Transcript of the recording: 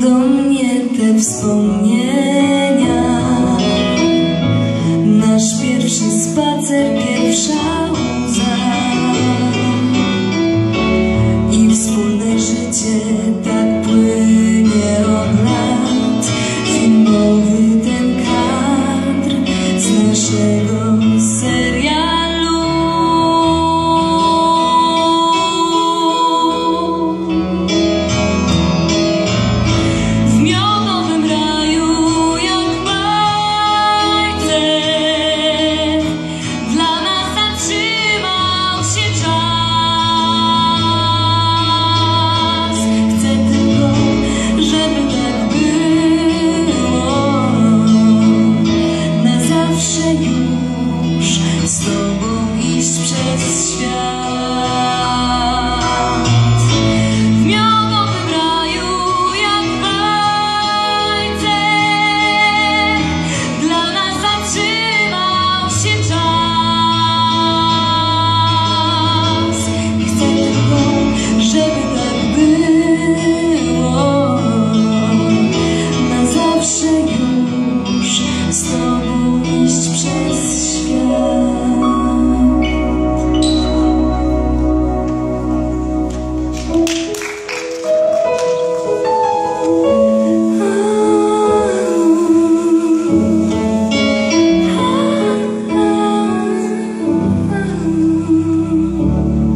do mnie te wspomnienia. Nasz pierwszy spacer, pierwsza question